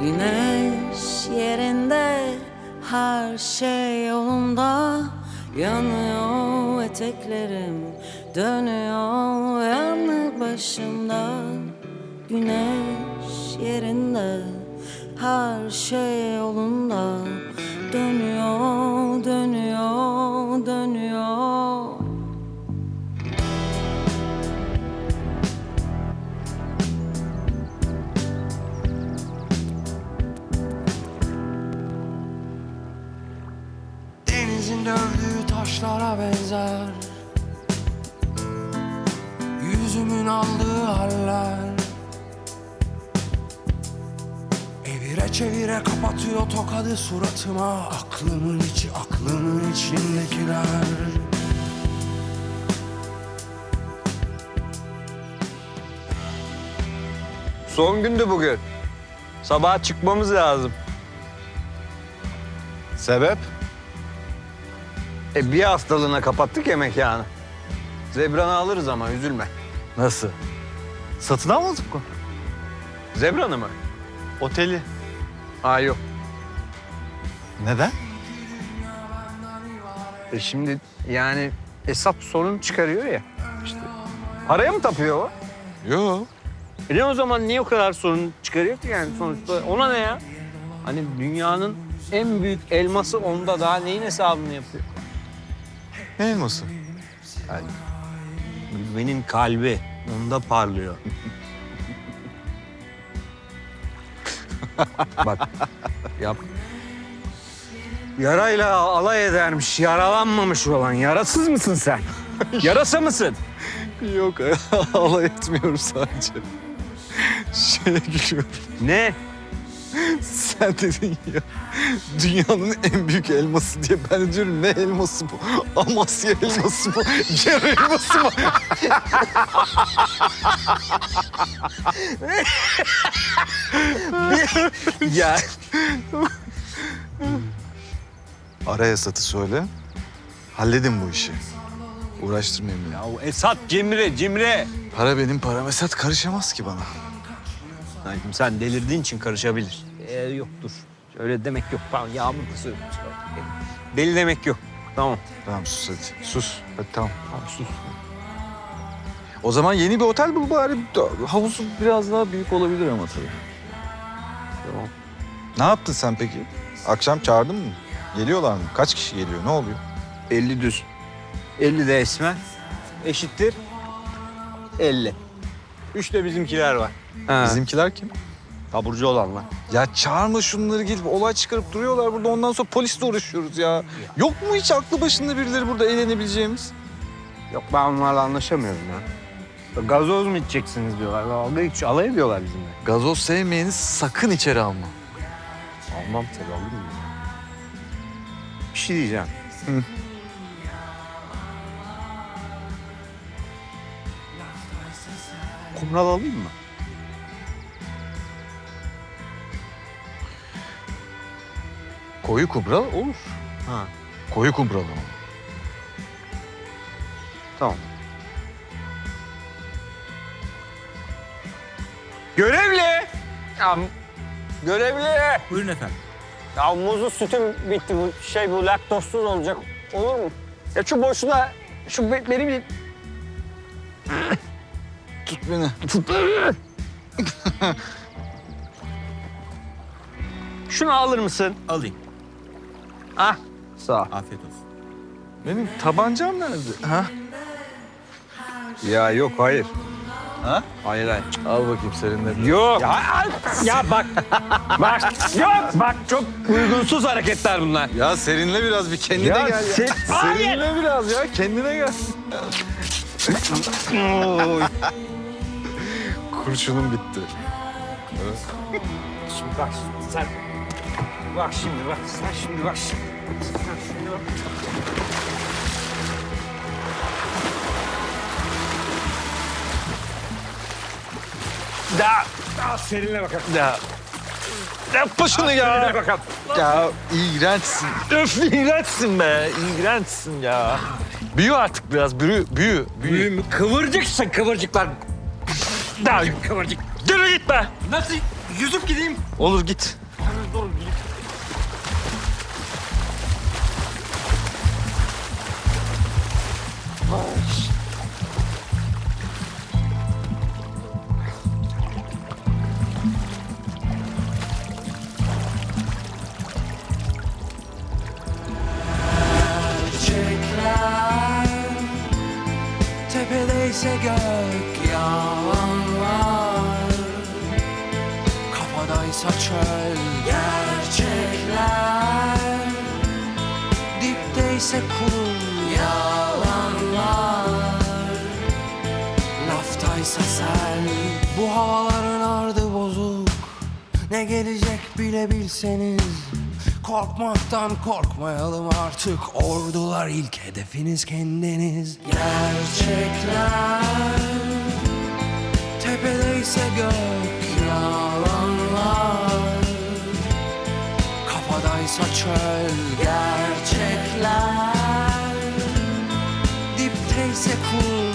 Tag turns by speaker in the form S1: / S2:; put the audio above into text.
S1: Güneş yerinde her şey yolunda. Yanıyor eteklerim dönüyor yanı başımda. Güneş yerinde her şey
S2: benzer Yüzümün aldığı haller Evire çevire kapatıyor tokadı suratıma Aklımın içi aklımın içindekiler
S3: Son gündü bugün. Sabah çıkmamız lazım.
S4: Sebep?
S3: E bir haftalığına kapattık ya mekanı. Zebran'ı alırız ama üzülme.
S4: Nasıl? Satın almadık mı?
S3: Zebran'ı mı?
S4: Oteli.
S3: Aa yok.
S4: Neden?
S3: E şimdi yani hesap sorun çıkarıyor ya. İşte. Paraya mı tapıyor o?
S4: Yok.
S3: E ne o zaman niye o kadar sorun çıkarıyor ki yani sonuçta ona ne ya? Hani dünyanın en büyük elması onda daha neyin hesabını yapıyor?
S4: Ne elması?
S3: Benim kalbi onda parlıyor. Bak yap. Yarayla alay edermiş, yaralanmamış olan. Yarasız mısın sen? Yarasa mısın?
S4: Yok alay etmiyorum sadece. Şeye gülüyorum.
S3: Ne?
S4: Sen dedin ya dünyanın en büyük elması diye ben de diyorum ne elması bu? Amasya elması mı? Yer elması mı?
S3: Ya
S4: Araya satı söyle. Halledin bu işi. Uğraştırmayın beni.
S3: Ya Esat Cimri, Cimri.
S4: Para benim param. Esat karışamaz ki bana.
S3: Hakim sen delirdiğin için karışabilir. Ee, yok dur. Öyle demek yok. Tamam yağmur kızı. Deli demek yok. Tamam.
S4: Tamam sus hadi. Sus. Hadi tamam.
S3: Tamam sus.
S4: O zaman yeni bir otel bul bari. Havuzu biraz daha büyük olabilir ama tabii.
S3: Tamam.
S4: Ne yaptın sen peki? Akşam çağırdın mı? Geliyorlar mı? Kaç kişi geliyor? Ne oluyor?
S3: 50 düz. 50 de esmer. Eşittir 50. Üç de bizimkiler var. Ha.
S4: Bizimkiler kim?
S3: taburcu olanlar.
S4: Ya çağırma şunları gelip olay çıkarıp duruyorlar burada. Ondan sonra polisle uğraşıyoruz ya. Yok mu hiç aklı başında birileri burada eğlenebileceğimiz?
S3: Yok ben onlarla anlaşamıyorum ya. Gazoz mu içeceksiniz diyorlar. Dalga geçiyor. Alay ediyorlar bizimle.
S4: Gazoz sevmeyeni sakın içeri alma.
S3: Almam tabii alır mıyım? Bir şey diyeceğim.
S4: Hı.
S3: Kumral alayım mı?
S4: Koyu kubra olur.
S3: Ha.
S4: Koyu kubra ama.
S3: Tamam. Görevli! Ya, görevli!
S5: Buyurun efendim.
S3: Ya muzlu sütüm bitti bu şey bu laktozsuz olacak. Olur mu? Ya şu boşuna şu be- beni
S4: Tut beni.
S3: şunu alır mısın?
S5: Alayım.
S3: Ah. Sağ ol.
S5: Afiyet olsun.
S4: Benim tabancam nerede? Ha?
S3: Ya yok hayır.
S4: Ha?
S3: Hayır hayır.
S4: Al bakayım senin de.
S3: Yok. Ya, ya bak. bak. Yok bak çok uygunsuz hareketler bunlar.
S4: Ya serinle biraz bir kendine
S3: Ya
S4: gel ya.
S3: se- Hayır.
S4: Serinle biraz ya kendine gel. Kurşunum bitti.
S3: Şimdi bak sen. Bak şimdi bak sen şimdi bak şimdi. Sen şimdi bak. Daha, daha serinle bakalım.
S4: Ya. Yapma şunu ya.
S3: Bakalım.
S4: Ya iğrençsin. Öf iğrençsin be. İğrençsin ya. Büyü artık biraz. Büyü, büyü, büyü.
S3: Kıvırcıksın kıvırcıklar. Daha kıvırcık. Yürü git be.
S5: Nasıl? Yüzüp gideyim.
S4: Olur git.
S2: Kafadaysa çöl gerçekler. Dipteyse kum yalanlar. Laftaysa sen Bu havaların ardı bozuk. Ne gelecek bile bilseniz. Korkmaktan korkmayalım artık. Ordular ilk hedefiniz kendiniz. Gerçekler Tepedeyse gök yalanlar Kafadaysa çöl gerçekler Dipteyse kum